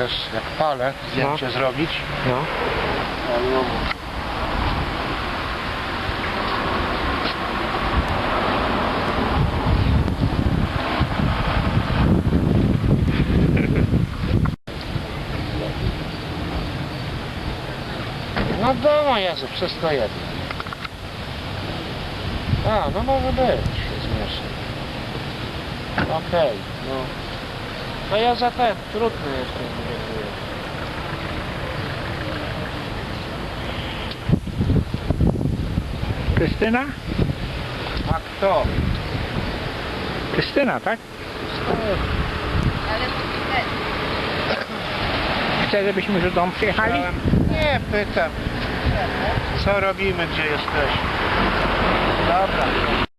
Chcesz jak palę zdjęcie no. zrobić. No. No domo no Jezu, wszystko jedno. A, no może być śmieszne. Okej, no. No ja za ten, trudny jestem, dziękuję. Krystyna? A kto? Krystyna, tak? Ale Chce, żebyśmy już do domu przyjechali? Nie, pytam. Co robimy, gdzie jesteśmy? palavra.